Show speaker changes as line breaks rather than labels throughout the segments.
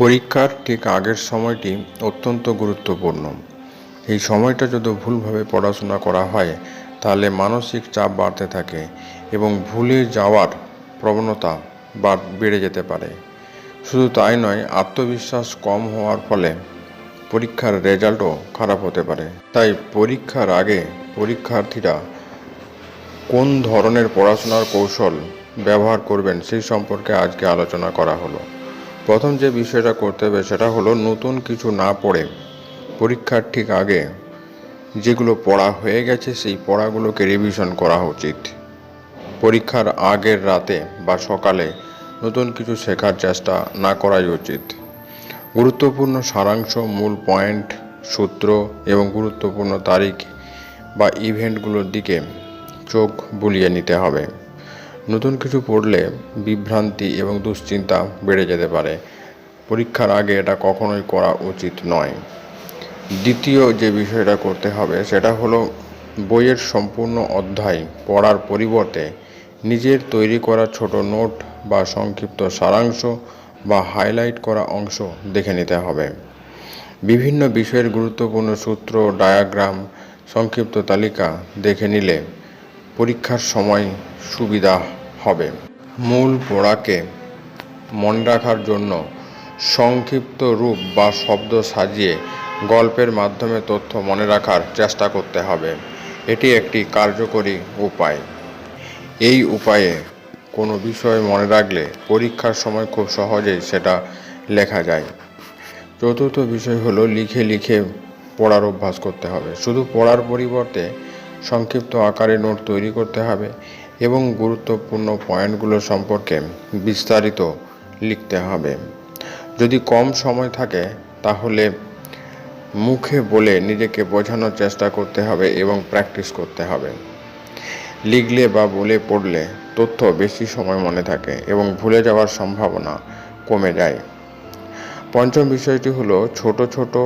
পরীক্ষার ঠিক আগের সময়টি অত্যন্ত গুরুত্বপূর্ণ। এই সময়টা যদি ভুলভাবে পড়াশোনা করা হয়, তাহলে মানসিক চাপ বাড়তে থাকে এবং ভুলে যাওয়ার প্রবণতা বেড়ে যেতে পারে। শুধু তাই নয়, আত্মবিশ্বাস কম হওয়ার ফলে পরীক্ষার রেজাল্টও খারাপ হতে পারে। তাই পরীক্ষার আগে পরীক্ষার্থীরা কোন ধরনের পড়াশোনার কৌশল ব্যবহার করবেন সেই সম্পর্কে আজকে আলোচনা করা হলো। প্রথম যে বিষয়টা করতে হবে সেটা হলো নতুন কিছু না পড়ে পরীক্ষার ঠিক আগে যেগুলো পড়া হয়ে গেছে সেই পড়াগুলোকে রিভিশন করা উচিত। পরীক্ষার আগের রাতে বা সকালে নতুন কিছু শেখার চেষ্টা না করাই উচিত। গুরুত্বপূর্ণ সারাংশ, মূল পয়েন্ট, সূত্র এবং গুরুত্বপূর্ণ তারিখ বা ইভেন্টগুলোর দিকে চোখ বুলিয়ে নিতে হবে। নতুন কিছু পড়লে বিভ্রান্তি এবং দুশ্চিন্তা বেড়ে যেতে পারে। পরীক্ষার আগে এটা কখনোই করা উচিত নয়। দ্বিতীয় যে বিষয়টা করতে হবে, সেটা হলো বইয়ের সম্পূর্ণ অধ্যায় পড়ার পরিবর্তে নিজের তৈরি করা ছোট নোট বা সংক্ষিপ্ত সারাংশ বা হাইলাইট করা অংশ দেখে নিতে হবে। বিভিন্ন বিষয়ের গুরুত্বপূর্ণ সূত্র, ডায়াগ্রাম, সংক্ষিপ্ত তালিকা দেখে নিলে পরীক্ষার সময় সুবিধা হবে। মূল পড়াকে মনে রাখার জন্য সংক্ষিপ্ত রূপ বা শব্দ সাজিয়ে গল্পের মাধ্যমে তথ্য মনে রাখার চেষ্টা করতে হবে। এটি একটি কার্যকরী উপায়। এই উপায়ে কোনো বিষয় মনে রাখলে পরীক্ষার সময় খুব সহজেই সেটা লেখা যায়। চতুর্থ বিষয় হলো লিখে লিখে পড়ার অভ্যাস করতে হবে। শুধু পড়ার পরিবর্তে সংক্ষিপ্ত আকারে নোট তৈরি করতে হবে। এবং গুরুত্বপূর্ণ পয়েন্টগুলো সম্পর্কে বিস্তারিত লিখতে হবে। যদি কম সময় থাকে, তাহলে মুখে বলে নিজেকে বোঝানোর চেষ্টা করতে হবে এবং প্র্যাকটিস করতে হবে। লিখলে বা বলে পড়লে তথ্য বেশি সময় মনে থাকে এবং ভুলে যাওয়ার সম্ভাবনা কমে যায়। পঞ্চম বিষয়টি হলো ছোট ছোট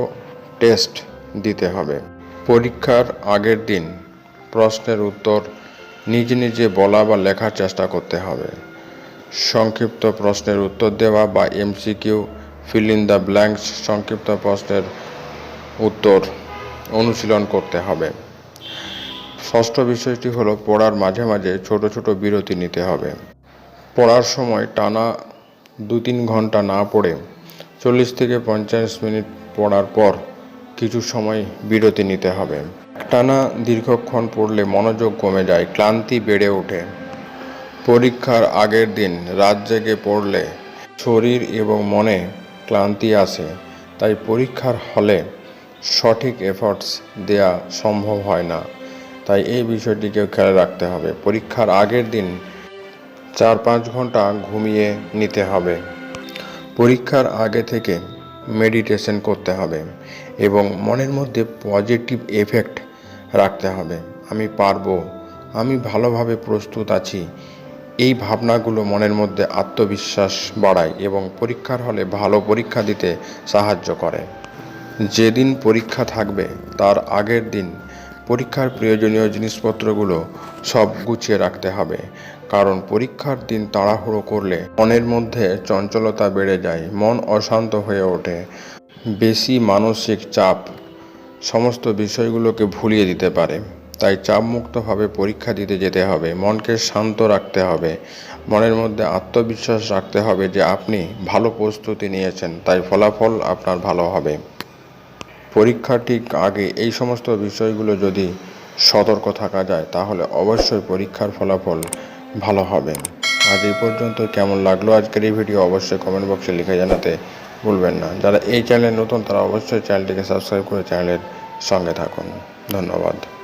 টেস্ট দিতে হবে। পরীক্ষার আগের দিন প্রশ্নের উত্তর নিজে নিজে বলা বা লেখার চেষ্টা করতে হবে। সংক্ষিপ্ত প্রশ্নের উত্তর দেওয়া বা MCQ fill in the blanks সংক্ষিপ্ত প্রশ্নের উত্তর অনুশীলন করতে হবে। ষষ্ঠ বিষয়টি হলো পড়ার মাঝে মাঝে ছোট ছোট বিরতি নিতে হবে। পড়ার সময় টানা দু তিন ঘণ্টা না পড়ে চল্লিশ থেকে পঞ্চাশ মিনিট পড়ার পর কিছু সময় বিরতি নিতে হবে। টানা দীর্ঘক্ষণ পড়লে মনোযোগ কমে যায়, ক্লান্তি বেড়ে ওঠে। পরীক্ষার আগের দিন রাত জেগে পড়লে শরীর এবং মনে ক্লান্তি আসে, তাই পরীক্ষার হলে সঠিক এফর্টস দেয়া সম্ভব হয় না। তাই এই বিষয়টিকেও খেয়াল রাখতে হবে। পরীক্ষার আগের দিন চার পাঁচ ঘণ্টা ঘুমিয়ে নিতে হবে। পরীক্ষার আগে থেকে মেডিটেশন করতে হবে এবং মনের মধ্যে পজিটিভ এফেক্ট রাখতে হবে। আমি পারব। আমি ভালোভাবে প্রস্তুত আছি। এই ভাবনাগুলো মনের মধ্যে আত্মবিশ্বাস বাড়ায় এবং পরীক্ষার হলে ভালো পরীক্ষা দিতে সাহায্য করে। যেদিন পরীক্ষা থাকবে, তার আগের দিন পরীক্ষার প্রয়োজনীয় জিনিসপত্রগুলো সব গুছিয়ে রাখতে হবে। কারণ পরীক্ষার দিন তাড়াহুড়ো করলে মনের মধ্যে চঞ্চলতা বেড়ে যায়, মন অশান্ত হয়ে ওঠে। বেশি মানসিক চাপ সমস্ত বিষয়গুলোকে ভুলিয়ে দিতে পারে। তাই চাপমুক্তভাবে পরীক্ষা দিতে যেতে হবে, মনকে শান্ত রাখতে হবে, মনের মধ্যে আত্মবিশ্বাস রাখতে হবে যে আপনি ভালো প্রস্তুতি নিয়েছেন, তাই ফলাফল আপনার ভালো হবে। পরীক্ষা ঠিক আগে এই সমস্ত বিষয়গুলো যদি সতর্ক থাকা যায়, তাহলে অবশ্যই পরীক্ষার ফলাফল ভালো হবে। আজ এই পর্যন্ত কেমন লাগল আজকের এই ভিডিও, অবশ্যই কমেন্ট বক্সে লিখে জানাতে ভুলবেন না। যারা এই চ্যানেলে নতুন, তারা অবশ্যই চ্যানেলটিকে সাবস্ক্রাইব করে চ্যানেলের সঙ্গে থাকুন। ধন্যবাদ।